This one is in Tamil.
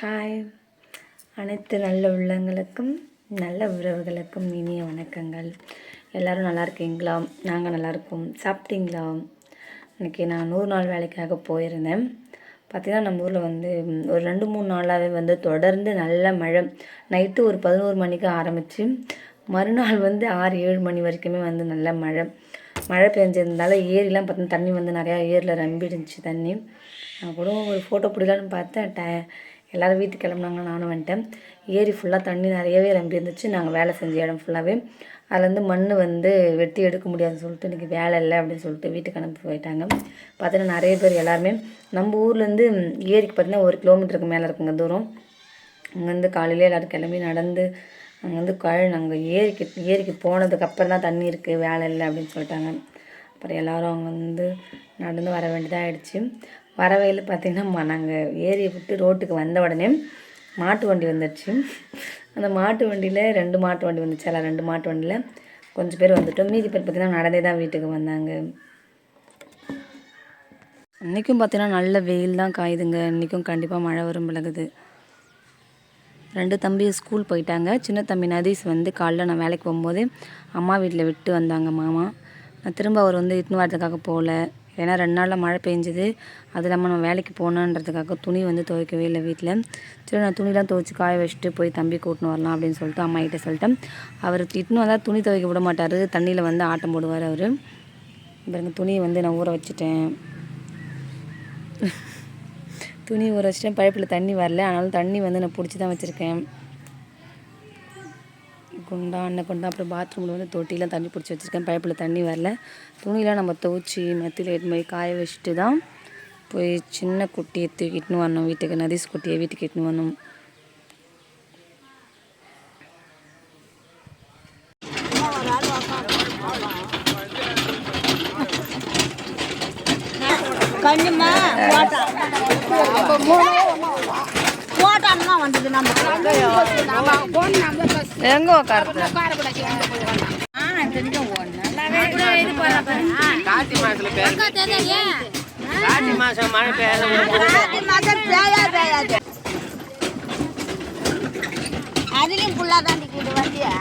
ஹாய். அனைத்து நல்ல உள்ளங்களுக்கும் நல்ல உறவுகளுக்கும் இனிய வணக்கங்கள். எல்லோரும் நல்லா இருக்கீங்களா? நாங்கள் நல்லாயிருக்கோம் சாப்பிட்டீங்களா? இன்றைக்கி நான் நூறு நாள் வேலைக்காக போயிருந்தேன். பார்த்திங்கன்னா நம்ம ஊரில் வந்து ஒரு ரெண்டு மூணு நாளாகவே வந்து தொடர்ந்து நல்ல மழை. நைட்டு ஒரு பதினோரு மணிக்கு ஆரம்பித்து மறுநாள் வந்து ஆறு ஏழு மணி வரைக்குமே வந்து நல்ல மழை. மழை பெஞ்சதுனால ஏரிலாம் பார்த்தீங்கன்னா தண்ணி வந்து நிறையா ஏரியில் ரம்பிடுச்சு தண்ணி. நான் கூட ஒரு ஃபோட்டோ பிடிக்கலான்னு பார்த்தேன். ட எல்லோரும் வீட்டுக்கு கிளம்புனாங்க நானும் வந்துட்டேன். ஏரி ஃபுல்லாக தண்ணி நிறையவே ரம்பி இருந்துச்சு. நாங்கள் வேலை செஞ்ச இடம் ஃபுல்லாகவே அதுலேருந்து மண் வந்து வெட்டி எடுக்க முடியாதுன்னு சொல்லிட்டு இன்றைக்கி வேலை இல்லை அப்படின்னு சொல்லிட்டு வீட்டுக்கு அனுப்பி போயிட்டாங்க. பார்த்தீங்கன்னா நிறைய பேர் எல்லாருமே. நம்ம ஊர்லேருந்து ஏரிக்கு பார்த்தீங்கன்னா ஒரு கிலோமீட்டருக்கு மேலே இருக்குங்க தூரம். அங்கேருந்து காலையிலே எல்லோரும் கிளம்பி நடந்து அங்கே வந்து கழு நாங்கள் ஏரிக்கு ஏரிக்கு போனதுக்கப்புறம் தான் தண்ணி இருக்குது வேலை இல்லை அப்படின்னு சொல்லிட்டாங்க. அப்புறம் எல்லோரும் அங்கே வந்து நடந்து வர வேண்டியதாக ஆகிடுச்சி வர வழியில் பார்த்திங்கன்னா நாங்கள் ஏரியை விட்டு ரோட்டுக்கு வந்த உடனே மாட்டு வண்டி வந்துடுச்சு. அந்த மாட்டு வண்டியில் ரெண்டு மாட்டு வண்டி வந்துச்சு. எல்லாம் ரெண்டு மாட்டு வண்டியில் கொஞ்சம் பேர் வந்துட்டோம். மீதி பேர் பார்த்திங்கன்னா நடந்தே தான் வீட்டுக்கு வந்தாங்க. இன்றைக்கும் பார்த்தீங்கன்னா நல்ல வெயில் தான் காயுதுங்க. இன்றைக்கும் கண்டிப்பாக மழை வரும் விலகுது. ரெண்டு தம்பி ஸ்கூல் போயிட்டாங்க. சின்ன தம்பி நதீஸ் வந்து காலைல நான் வேலைக்கு போகும்போது அம்மா வீட்டில் விட்டு வந்தாங்க மாமா. நான் திரும்ப அவர் வந்து இட்டுன்னு வரதுக்காக போகல. ஏன்னா ரெண்டு நாளில் மழை பெஞ்சுது. அது இல்லாமல் நம்ம வேலைக்கு போகணுன்றதுக்காக துணி வந்து துவைக்கவே இல்லை வீட்டில் சரி நான் துணிலாம் துவைச்சி காய வச்சுட்டு போய் தம்பி கூட்டின்னு வரலாம் அப்படின்னு சொல்லிட்டு அம்மா கிட்ட சொல்லிட்டேன். அவர் இட்டுன்னு வந்தால் துணி துவைக்க விட மாட்டார். தண்ணியில் வந்து ஆட்டம் போடுவார் அவர். பாருங்க துணியை வந்து நான் ஊற வச்சுட்டேன். துணி ஊற வச்சிட்டேன். பைப்பில் தண்ணி வரல. ஆனாலும் தண்ணி வந்து நான் பிடிச்சி தான் வச்சுருக்கேன். குண்டா அண்ணன் குண்டா அப்புறம் பாத்ரூமில் வந்து தொட்டிலாம் தண்ணி பிடிச்சி வச்சுருக்கேன் பைப்பில் தண்ணி வரல துணியெலாம் நம்ம துவச்சி மெத்தியில் எட்டு போய் காய வச்சுட்டு தான் போய் சின்ன குட்டியை தூக்கிட்டுன்னு வரணும் வீட்டுக்கு நதீஸ் குட்டியை வீட்டுக்கு இட்டுன்னு வரணும் கண்ணுமா தான் வந்தது நம்ம எங்க உட்காருது கார்த்தி மாசத்துல கார்த்தி மாசம் மழை பெய்யாது அதுலயும் புள்ளாதான் வண்டியா?